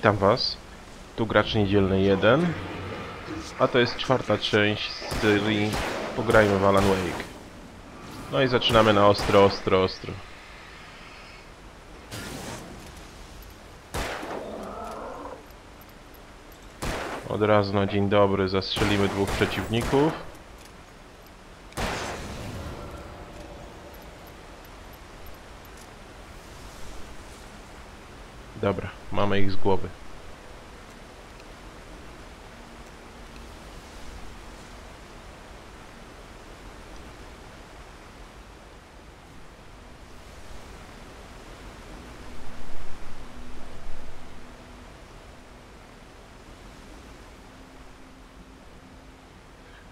Witam Was. Tu gracz niedzielny 1. A to jest czwarta część z serii Pograjmy w Alan Wake. No i zaczynamy na ostro, ostro, ostro. Od razu na dzień dobry zastrzelimy dwóch przeciwników. Dobra, mamy ich z głowy.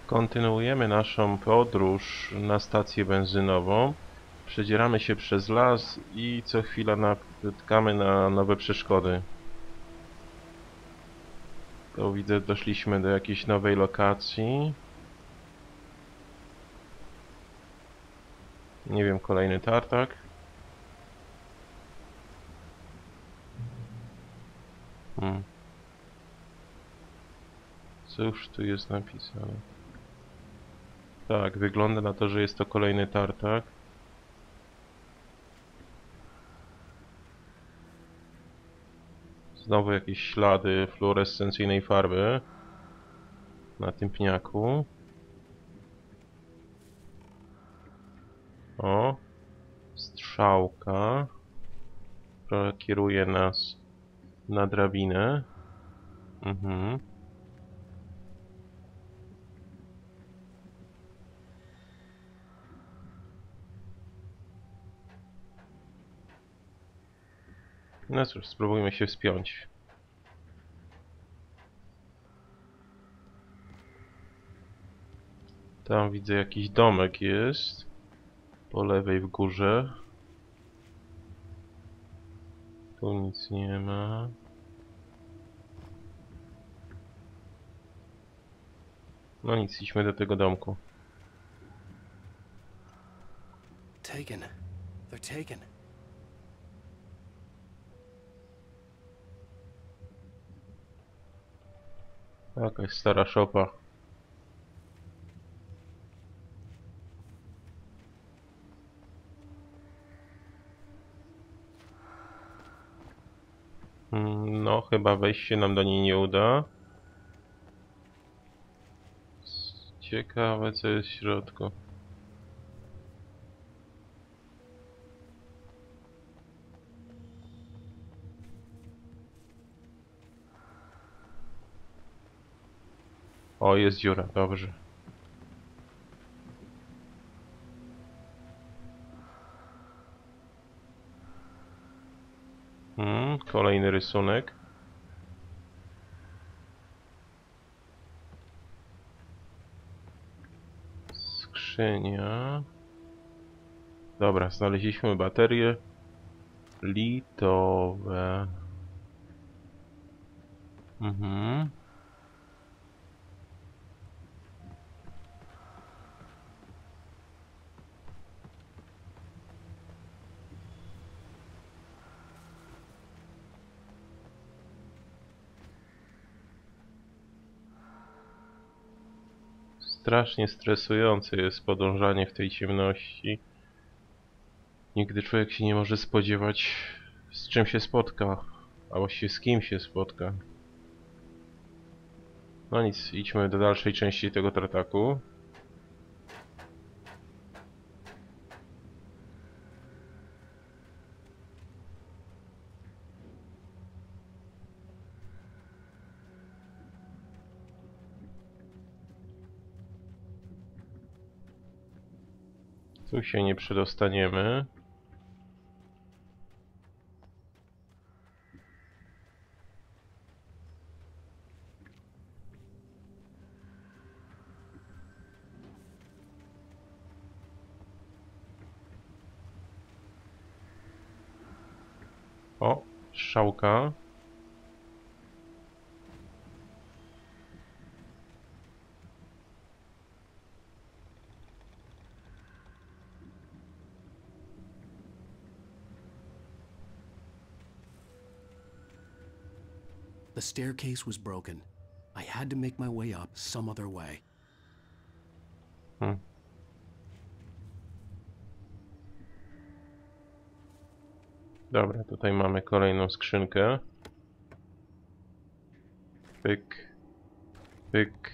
Kontynuujemy naszą podróż na stację benzynową. Przedzieramy się przez las i co chwila napotkamy na nowe przeszkody. To widzę, doszliśmy do jakiejś nowej lokacji. Nie wiem, kolejny tartak. Hmm. Cóż tu jest napisane? Tak, wygląda na to, że jest to kolejny tartak. Znowu jakieś ślady fluorescencyjnej farby na tym pniaku. O, strzałka, która kieruje nas na drabinę. Mhm. No cóż, spróbujmy się wspiąć. Tam widzę jakiś domek jest. Po lewej w górze. Tu nic nie ma. No nic, idźmy do tego domku. Taken. They're taken. Jakaś stara szopa. Mm, No, chyba wejść się nam do niej nie uda. Ciekawe co jest w środku. O, jest dziura, dobrze. Hmm, kolejny rysunek. Skrzynia. Dobra, znaleźliśmy baterie litowe. Mhm. Strasznie stresujące jest podążanie w tej ciemności. Nigdy człowiek się nie może spodziewać, z czym się spotka, a właściwie z kim się spotka. No nic, idźmy do dalszej części tego tartaku. Tu się nie przedostaniemy. O, strzałka. Staircase was broken. I had to make my way up some other way. Hmm. Dobra, tutaj mamy kolejną skrzynkę. Pyk. Pyk.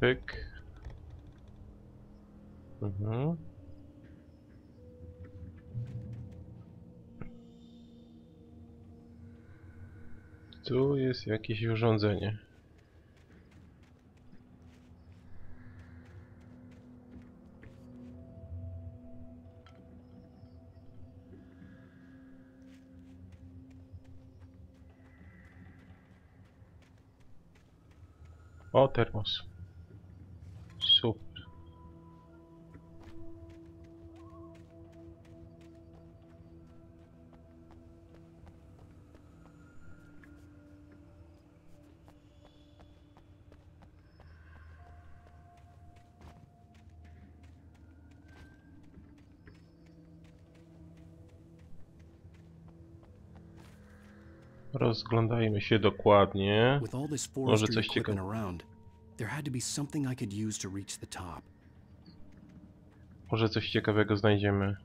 Pyk. Mhm. Tu jest jakieś urządzenie. O, termos. Rozglądajmy się dokładnie. Może coś equipment ciekawe. around, there had to be something I could use to reach the top. Może coś ciekawego znajdziemy.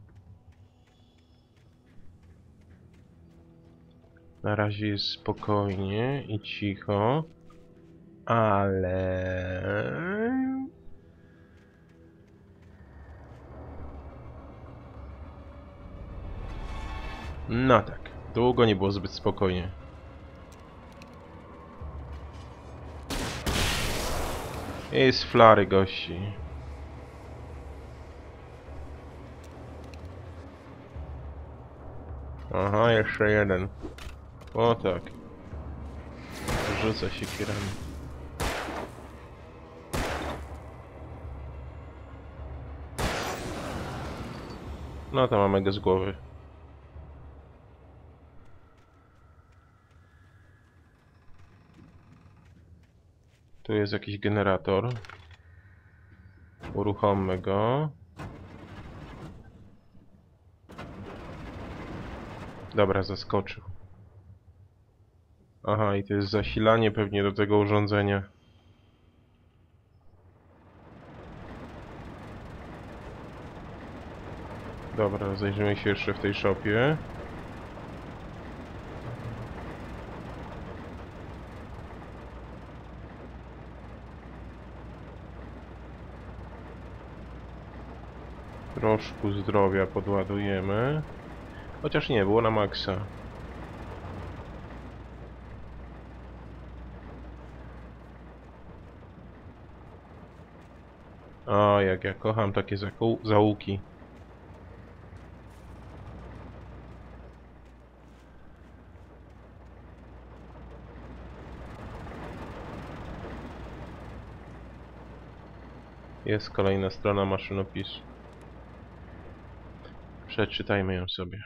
Na razie jest spokojnie i cicho, ale... No tak, długo nie było zbyt spokojnie. Jest flary gości. Aha, jeszcze jeden. O tak. Rzuca się kierami. No to mamy go z głowy. Tu jest jakiś generator. Uruchommy go. Dobra, zaskoczył. Aha, i to jest zasilanie pewnie do tego urządzenia. Dobra, zajrzymy się jeszcze w tej szopie. Troszkę zdrowia podładujemy. Chociaż nie, było na maksa. O, jak ja kocham takie zaułki. Jest kolejna strona maszynopisu. Przeczytajmy ją sobie.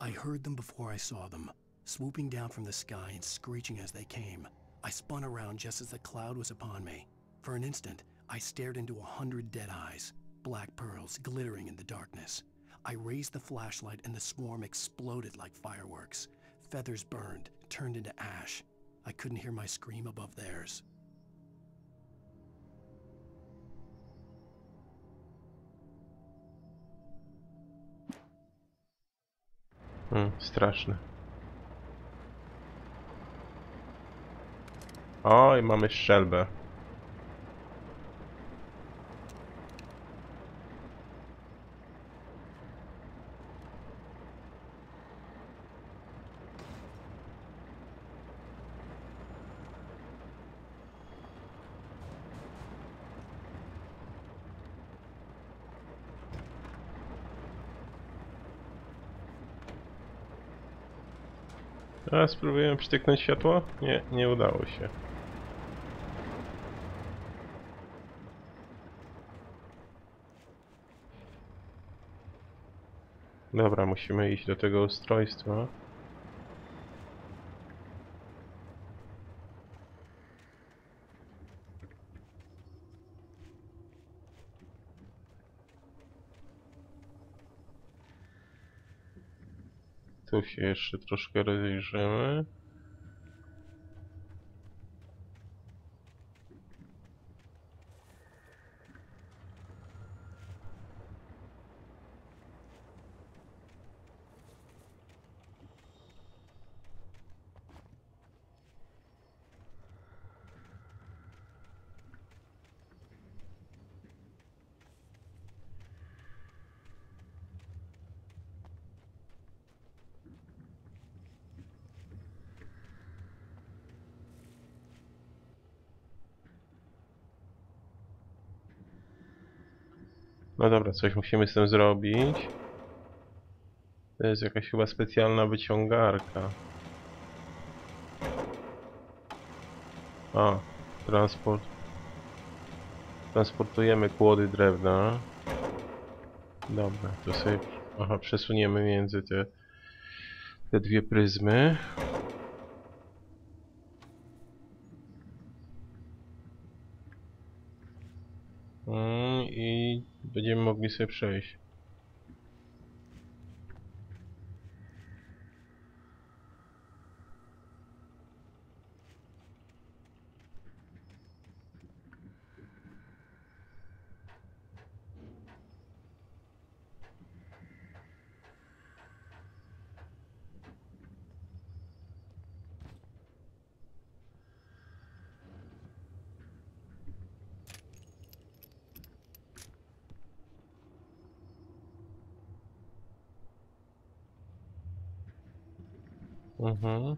I heard them before I saw them, swooping down from the sky and screeching as they came. I spun around just as the cloud was upon me. For an instant, I stared into a hundred dead eyes, black pearls glittering in the darkness. I raised the flashlight and the swarm exploded like fireworks. Feathers burned, turned into ash. I couldn't hear my scream above theirs. Hmm, straszne. Oj, mamy strzelbę. A, spróbujemy przytyknąć światło? Nie, nie udało się. Dobra, musimy iść do tego ustrojstwa. Tu się jeszcze troszkę rozejrzymy. No dobra, coś musimy z tym zrobić. To jest jakaś chyba specjalna wyciągarka. A, transport. Transportujemy kłody drewna. Dobra, to sobie aha, przesuniemy między te, te dwie pryzmy. Mm, I będziemy mogli sobie przejść. Mhm.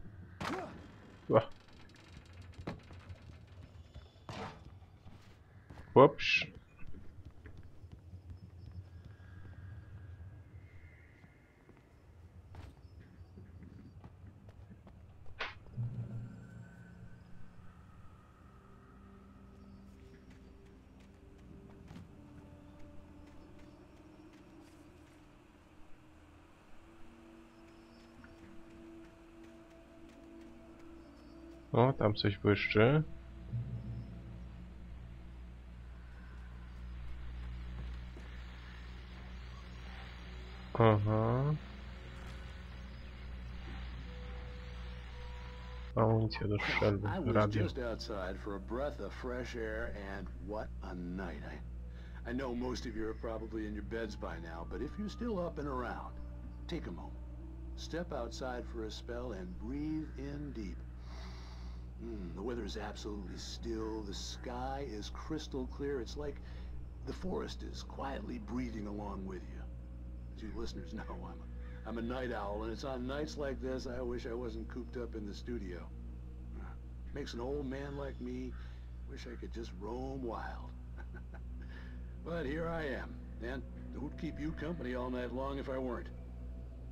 Ła. Tam coś błyszczy. Aha. Amunicja do strzelby, I was radio. just outside for a breath of fresh air, and what a night. I, I know most of you are probably in your beds by now, but if you're still up and around, take a moment. Step outside for a spell and breathe in deep. Mm, the weather is absolutely still. The sky is crystal clear. It's like the forest is quietly breathing along with you. As you listeners know, I'm a, I'm a night owl, and it's on nights like this I wish I wasn't cooped up in the studio. Makes an old man like me wish I could just roam wild. but here I am, and would keep you company all night long if I weren't.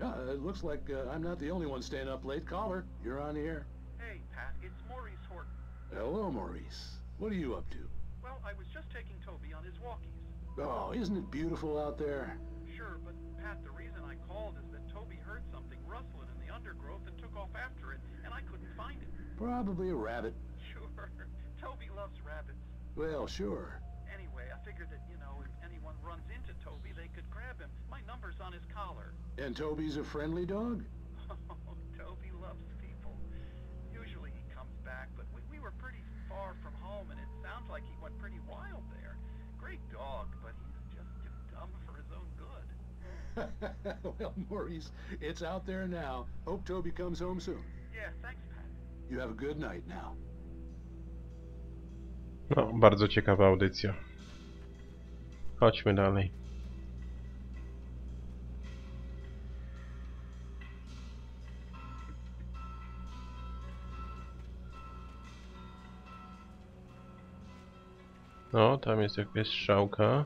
It looks like uh, I'm not the only one staying up late. Caller, you're on the air. Hey, Pat, it's Maurice Horton. Hello, Maurice. What are you up to? Well, I was just taking Toby on his walkies. Oh, isn't it beautiful out there? Sure, but Pat, the reason I called is that Toby heard something rustling in the undergrowth and took off after it, and I couldn't find it. Probably a rabbit. Sure, Toby loves rabbits. Well, sure. Anyway, I figured that, you know, if anyone runs into Toby, they could grab him. My number's on his collar. And Toby's a friendly dog? Oh, Toby loves people. Usually he comes back, but far from home, and it sounds like he went pretty wild there. Great dog, but he's just too dumb for his own good. well, Maurice, it's out there now. Hope Toby comes home soon. Yeah, thanks, Pat. You have a good night now. No, bardzo ciekawa audycja. Chodźmy dalej. No, tam jest jakaś strzałka.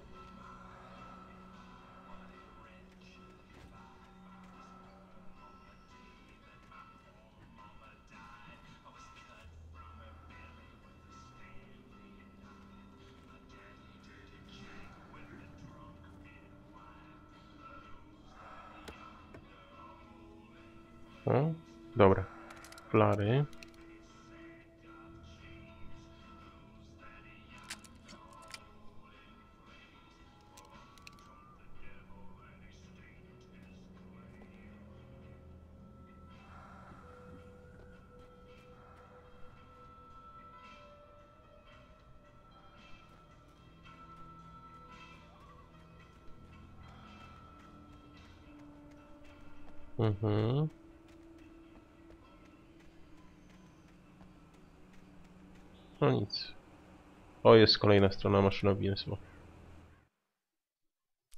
O, dobra. Flary. Mhm. No nic. O, jest kolejna strona maszynownictwa.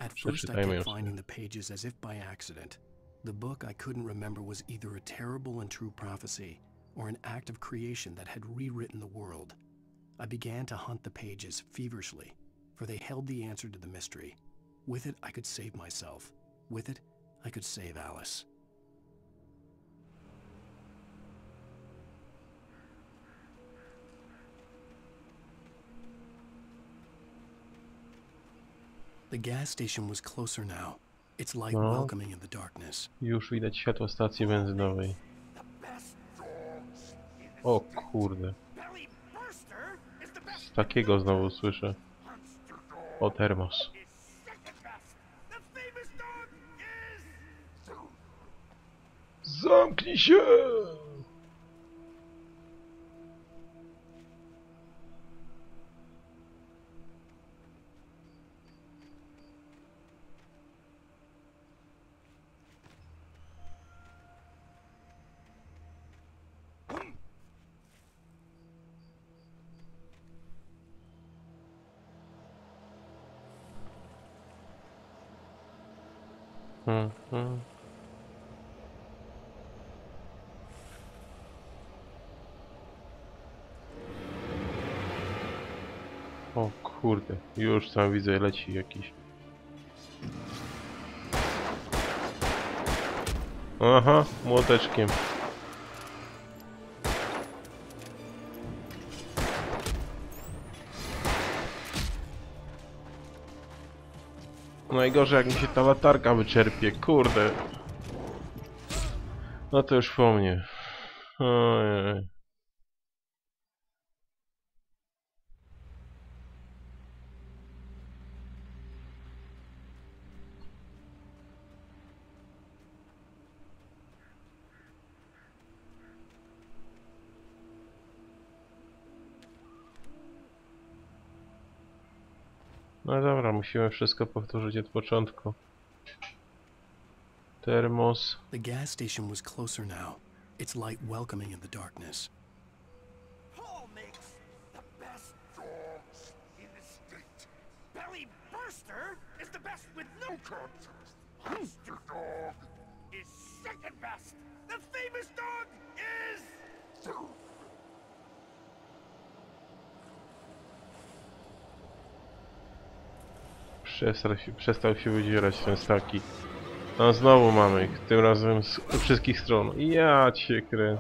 At first, I kept finding the pages as if by accident. The book I couldn't remember was either a terrible and true prophecy or an act of creation that had rewritten the world. I began to hunt the pages feverishly, for they held the answer to the mystery. With it, I could save myself. With it, I could save Alice. The gas station was closer now, its light No. welcoming in the darkness. Już widać światło stacji benzynowej. O kurde. Z takiego znowu słyszę. O, termos. Zamknij się! Hmm, O kurde, już tam widzę leci jakiś. Aha, młoteczkiem. Najgorzej jak mi się ta latarka wyczerpie, kurde. No to już po mnie. Ojej. No dobra, musimy wszystko powtórzyć od początku. Termos. The gas station was closer now, its light welcoming in the darkness. Paul makes the best dogs in the state. Belly Burster is the best with no contest. Monster Dog is second best. The famous Przestał się, przestał się wydzierać ten staki. No znowu mamy ich, tym razem z wszystkich stron. Ja cię krę.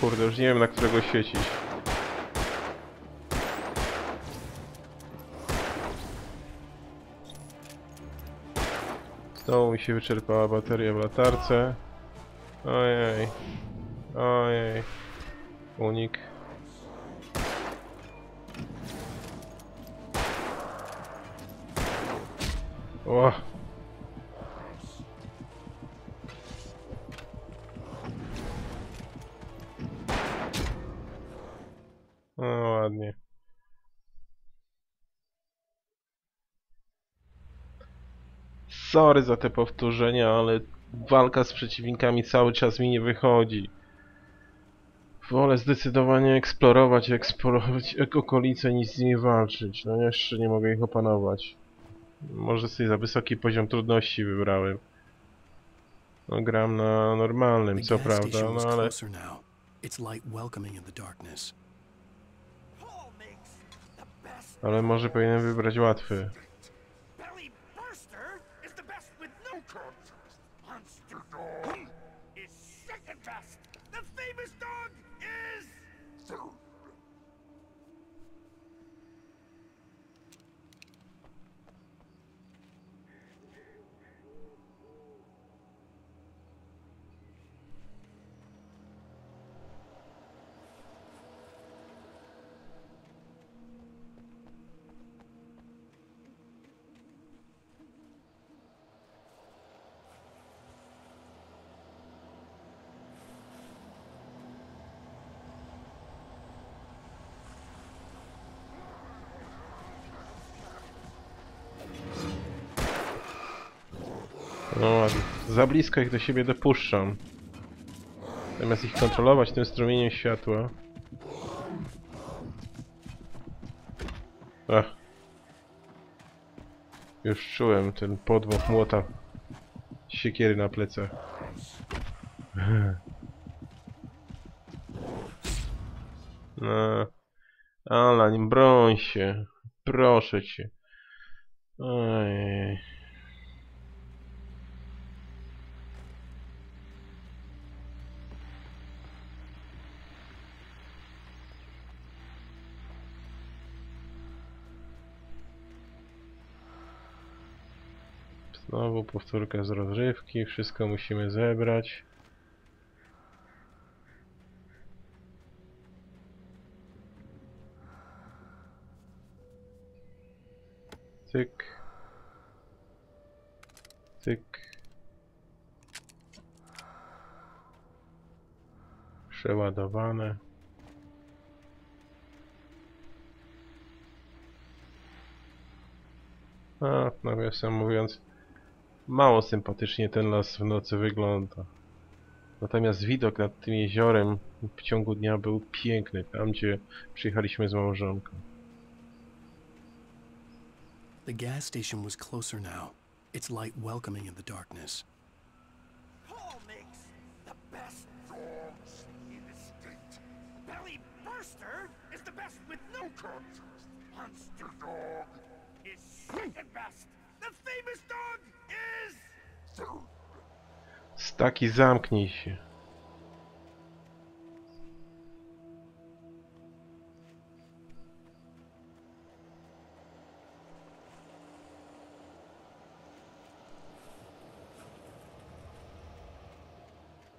Kurde, już nie wiem na którego świecić. Znowu mi się wyczerpała bateria w latarce. Ojej. Ojej. Unik. O. No ładnie. Sorry za te powtórzenia, ale walka z przeciwnikami cały czas mi nie wychodzi. Wolę zdecydowanie eksplorować, eksplorować ek- okolice niż z nimi walczyć. No jeszcze nie mogę ich opanować. Może sobie za wysoki poziom trudności wybrałem. No gram na normalnym, co prawda, no ale... Ale może powinienem wybrać łatwy. Monster Dog is second best. The famous dog No, za blisko ich do siebie dopuszczam. Zamiast ich kontrolować tym strumieniem światła. Ach. Już czułem ten podmuch młota siekiery na plecach. No, Ala, nie broń się. Proszę cię. Ojej. Znowu powtórka z rozrywki, wszystko musimy zebrać. Tyk. Tyk. Przeładowane. A, nawiasem mówiąc, mało sympatycznie ten las w nocy wygląda. Natomiast widok nad tym jeziorem w ciągu dnia był piękny, tam gdzie przyjechaliśmy z małżonką. The gas station was closer now, its light welcoming in the darkness. Paul makes the best dogs in the state. Belly Burster is the best with no contest. Monster Dog is second best. The famous dog. Staki, zamknij się.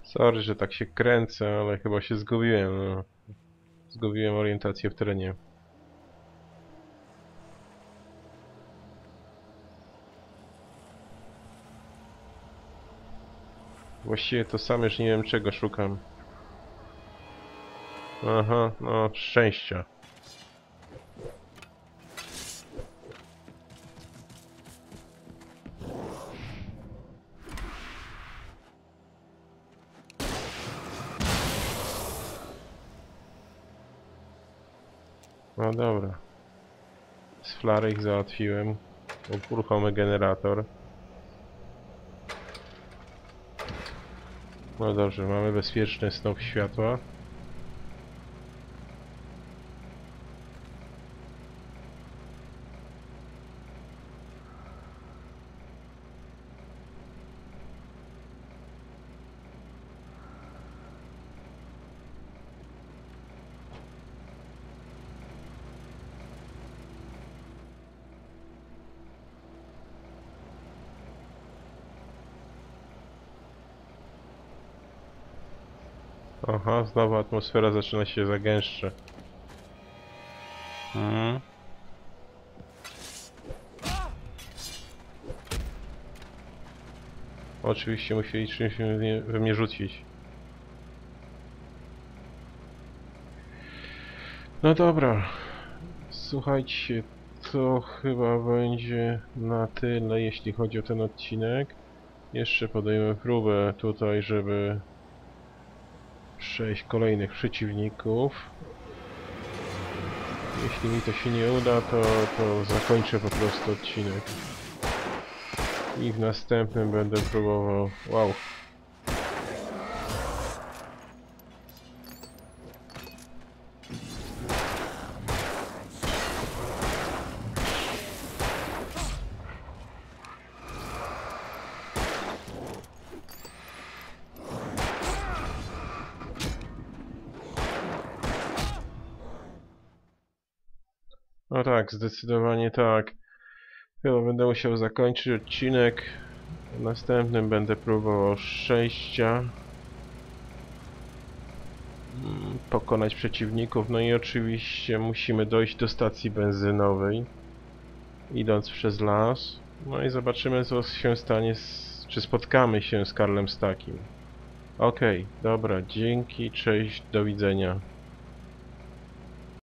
Sorry, że tak się kręcę, ale chyba się zgubiłem. No. Zgubiłem orientację w terenie. Właściwie to sam już nie wiem czego szukam. Aha, no szczęścia. No dobra. Z flary ich załatwiłem. Uruchomy generator. No dobrze, mamy bezpieczny snop światła. Aha, znowu atmosfera zaczyna się zagęszczać. Mhm. Oczywiście musieli czymś we mnie, rzucić. No dobra. Słuchajcie, to chyba będzie na tyle, jeśli chodzi o ten odcinek. Jeszcze podejmę próbę tutaj, żeby przejść kolejnych przeciwników. Jeśli mi to się nie uda, to, to zakończę po prostu odcinek. I w następnym będę próbował... Wow. No tak, zdecydowanie tak. Chyba będę musiał zakończyć odcinek. W następnym będę próbował szczęścia. Mm, Pokonać przeciwników. No i oczywiście musimy dojść do stacji benzynowej. Idąc przez las. No i zobaczymy co się stanie, z, czy spotkamy się z Karlem Stakim. Okej, dobra, dzięki, cześć, do widzenia.